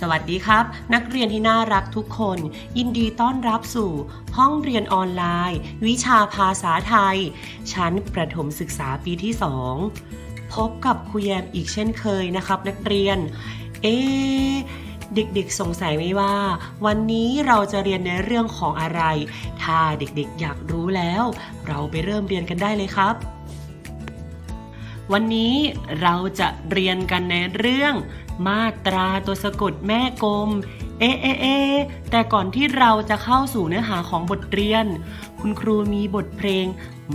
สวัสดีครับ นักเรียนที่น่ารักทุกคน ยินดีต้อนรับสู่ ห้องเรียนออนไลน์ วิชาภาษาไทย ชั้นประถมศึกษาปีที่ 2 พบกับครูแยมอีกเช่นเคยนะครับ นักเรียน เอ๊เด็กๆ สงสัยไหมว่า วันนี้เราจะเรียนในเรื่องของอะไร ถ้าเด็กๆ อยากรู้แล้ว เราไปเริ่มเรียนกันได้เลยครับ วันนี้เราจะเรียนกันในเรื่อง มาตราตัวสะกดแม่กลม เอเอเอ แต่ก่อนที่เราจะเข้าสู่เนื้อหาของบทเรียน คุณครูมีบทเพลง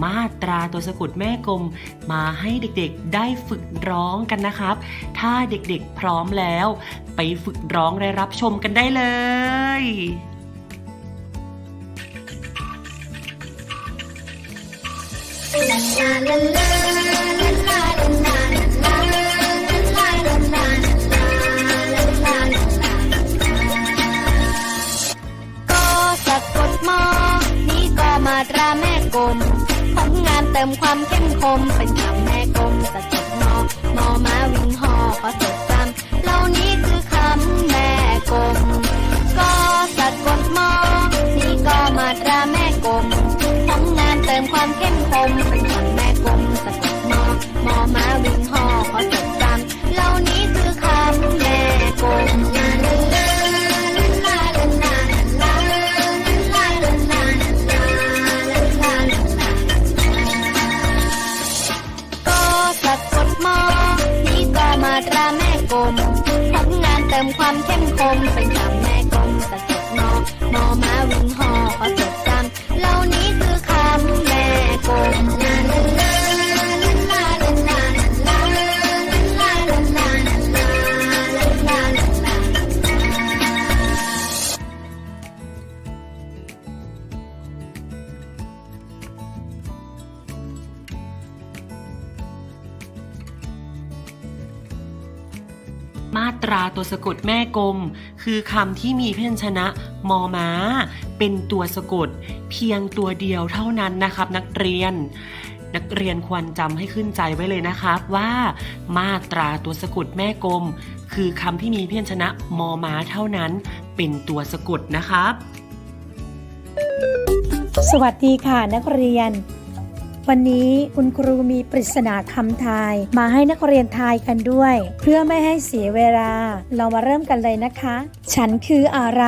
มาตราตัวสะกดแม่กลม มาให้เด็กๆได้ฝึกร้องกันนะครับ ถ้าเด็กๆพร้อมแล้ว ไปฝึกร้องและรับชมกันได้เลยก็ เติมความเข้มคมเป็นคำแม่กลมสะกดมอมอมาวิ่งหอขอจดจำเหล่านี้คือคำแม่กลมก็สะกดมอนี่ก็มาตราแม่กลมของงานเติมความเข้มคมเป็นำเข้มคมเป็นคำแม่กลมสะกดนอมอมาวิ่งหอ มาตราตัวสะกดแม่กลม คือคำที่มีพยัญชนะมอม้า เป็นตัวสะกด เพียงตัวเดียวเท่านั้นนะครับ นักเรียน นักเรียนควรจำให้ขึ้นใจไว้เลยนะครับว่า มาตราตัวสะกดแม่กลม คือคำที่มีพยัญชนะมอม้าเท่านั้น เป็นตัวสะกดนะครับ สวัสดีค่ะนักเรียน วันนี้คุณครูมีปริศนาคำทาย มาให้นักเรียนทายกันด้วย เพื่อไม่ให้เสียเวลา เรามาเริ่มกันเลยนะคะ ฉันคืออะไร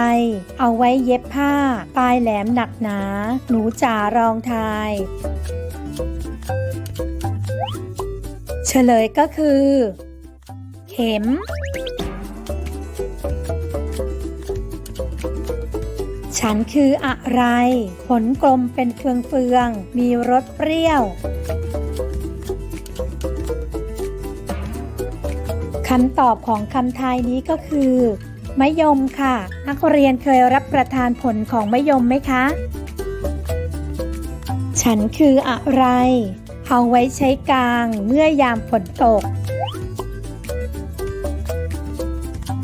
เอาไว้เย็บผ้า ปลายแหลมหนักหนา หนูจ่ารองทายเฉลยก็คือ เข็ม ฉันคืออะไร ผลกลมเป็นเฟืองเฟืองๆ มีรสเปรี้ยว คำตอบของคำทายนี้ก็คือมะยมค่ะ นักเรียนเคยรับประทานผลของมะยมไหมคะ ฉันคืออะไร เอาไว้ใช้กลางเมื่อยามฝนตก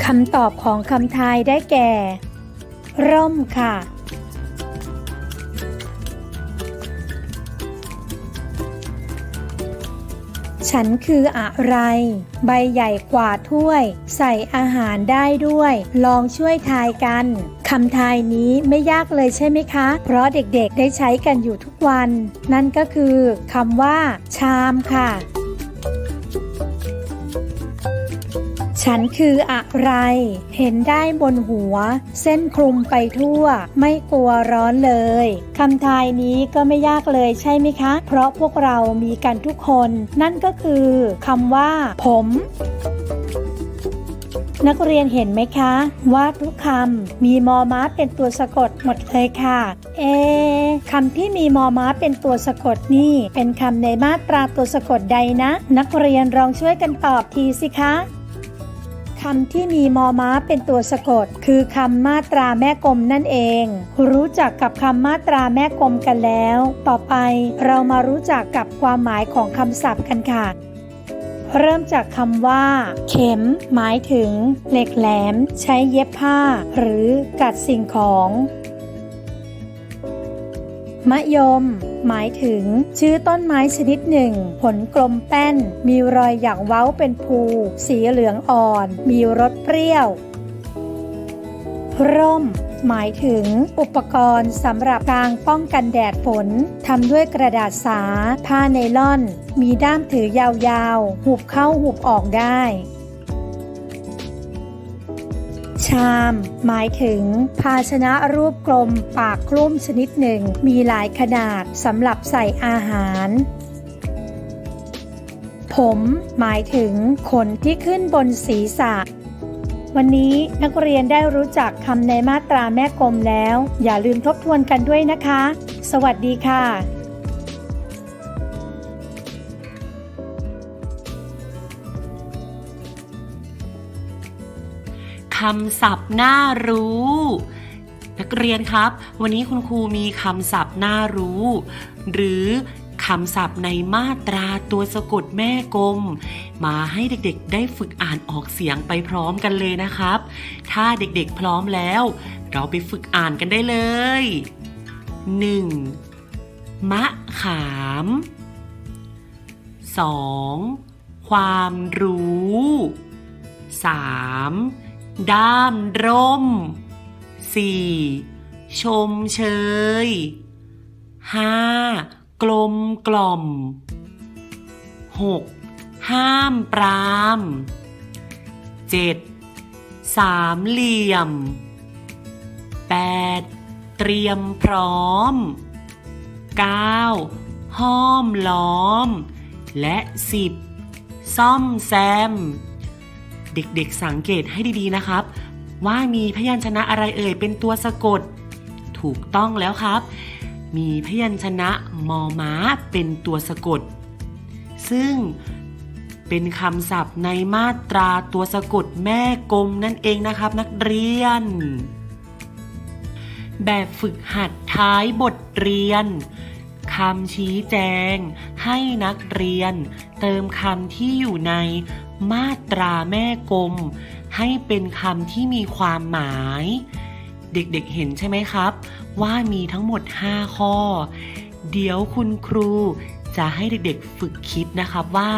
คำตอบของคำทายได้แก่ ร่มค่ะ ฉันคืออะไร ใบใหญ่กว่าถ้วย ใส่อาหารได้ด้วย ลองช่วยทายกันคำทายนี้ไม่ยากเลยใช่ไหมคะ เพราะเด็กๆได้ใช้กันอยู่ทุกวัน นั่นก็คือคำว่า ชามค่ะ ฉันคืออะไร เห็นได้บนหัว เส้นคลุมไปทั่ว ไม่กลัวร้อนเลยคำทายนี้ก็ไม่ยากเลยใช่ไหมคะ เพราะพวกเรามีกันทุกคน นั่นก็คือคำว่า ผมนักเรียนเห็นไหมคะ ว่าทุกคำมีมอม้าเป็นตัวสะกดหมดเลยค่ะ เอคำที่มีมอม้าเป็นตัวสะกดนี่ เป็นคำในมาตราตัวสะกดใดนะ นักเรียนลองช่วยกันตอบทีสิคะ คำที่มีมอม้าเป็นตัวสะกด คือคำมาตราแม่กลมนั่นเอง รู้จักกับคำมาตราแม่กลมกันแล้ว ต่อไปเรามารู้จักกับความหมายของคำศัพท์กันค่ะเริ่มจากคำว่า เข็ม หมายถึง เหล็กแหลม ใช้เย็บผ้า หรือกัดสิ่งของ มะยม หมายถึง ชื่อต้นไม้ชนิดหนึ่ง ผลกลมแป้น มีรอยหยักเว้าเป็นภู สีเหลืองอ่อน มีรสเปรี้ยว ร่ม หมายถึง อุปกรณ์สำหรับกางป้องกันแดดฝนทำด้วยกระดาษสา ผ้าไนล่อน มีด้ามถือยาวๆ หุบเข้าหุบออกได้ ชาม หมายถึง ภาชนะรูปกลมปากคลุ้มชนิดหนึ่ง มีหลายขนาดสำหรับใส่อาหาร ผมหมายถึงขนที่ขึ้นบนศีรษะ วันนี้นักเรียนได้รู้จักคำในมาตราแม่กลมแล้ว อย่าลืมทบทวนกันด้วยนะคะ สวัสดีค่ะ คำศัพท์น่ารู้ นักเรียนครับ วันนี้คุณครูมีคำศัพท์น่ารู้ หรือคำศัพท์ในมาตราตัวสะกดแม่กลม มาให้เด็กๆ ได้ฝึกอ่านออกเสียงไปพร้อมกันเลยนะครับ ถ้าเด็กๆพร้อมแล้ว เราไปฝึกอ่านกันได้เลย 1. มะขาม 2. ความรู้ 3. ด้ามร่ม 4. ชมเชย 5. กลมกล่อม 6. ห้ามปราม 7. สามเหลี่ยม 8. เตรียมพร้อม 9. ห้อมล้อม และ 10. ซ่อมแซม เด็กๆสังเกตให้ดีๆนะครับ ว่ามีพยัญชนะอะไรเอ่ยเป็นตัวสะกด ถูกต้องแล้วครับ มีพยัญชนะมอม้าเป็นตัวสะกด ซึ่งเป็นคำศัพท์ในมาตราตัวสะกดแม่กลมนั่นเองนะครับนักเรียน แบบฝึกหัดท้ายบทเรียนคำชี้แจง ให้นักเรียน เติมคำที่อยู่ใน มาตราแม่กลม ให้เป็นคำที่มีความหมาย เด็กๆเห็นใช่ไหมครับ ว่ามีทั้งหมด 5 ข้อ เดี๋ยวคุณครูจะให้เด็กๆฝึกคิดนะครับว่า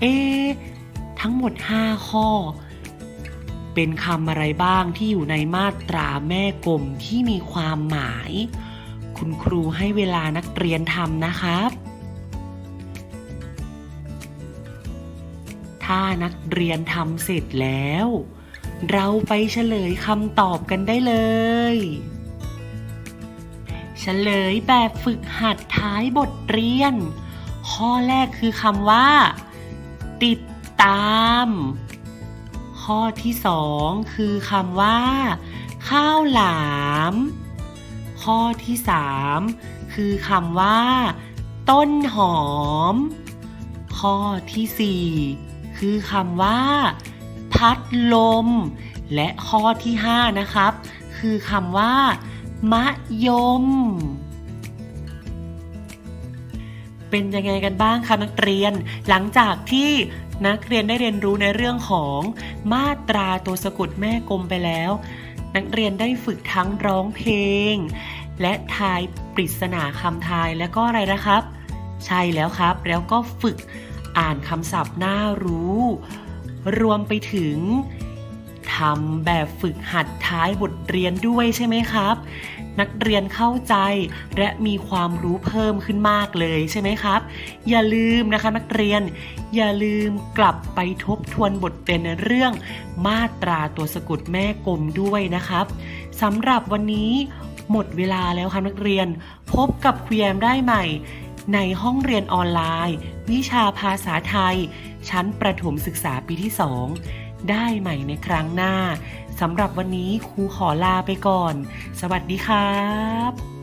เอ๊ทั้งหมด 5 ข้อ เป็นคำอะไรบ้างที่อยู่ในมาตราแม่กลมที่มีความหมาย คุณครูให้เวลานักเรียนทำนะครับ ถ้านักเรียนทำเสร็จแล้ว เราไปเฉลยคำตอบกันได้เลยเฉลยแบบฝึกหัดท้ายบทเรียน ข้อแรกคือคำว่า ติดตาม ข้อที่สองคือคำว่า ข้าวหลาม ข้อที่สามคือคำว่า ต้นหอม ข้อที่สี่ คือคำว่า พัดลม และข้อที่ห้านะครับ คือคำว่า มะยม เป็นยังไงกันบ้างคะนักเรียน หลังจากที่นักเรียนได้เรียนรู้ในเรื่องของมาตราตัวสะกดแม่กลมไปแล้ว นักเรียนได้ฝึกทั้งร้องเพลง และทายปริศนาคำทายแล้วก็อะไรนะครับ ใช่แล้วครับ แล้วก็ฝึก อ่านคำศัพท์น่ารู้ รวมไปถึงทำแบบฝึกหัดท้ายบทเรียนด้วยใช่ไหมครับ นักเรียนเข้าใจและมีความรู้เพิ่มขึ้นมากเลยใช่ไหมครับ อย่าลืมนะคะนักเรียน อย่าลืมกลับไปทบทวนบทเรียนในเรื่องมาตราตัวสะกดแม่กลมด้วยนะครับสำหรับวันนี้หมดเวลาแล้วครับนักเรียน พบกับคุยแยมได้ใหม่ ในห้องเรียนออนไลน์ วิชาภาษาไทย ชั้นประถมศึกษาปีที่ 2 ได้ใหม่ในครั้งหน้าสำหรับวันนี้ครูขอลาไปก่อน สวัสดีครับ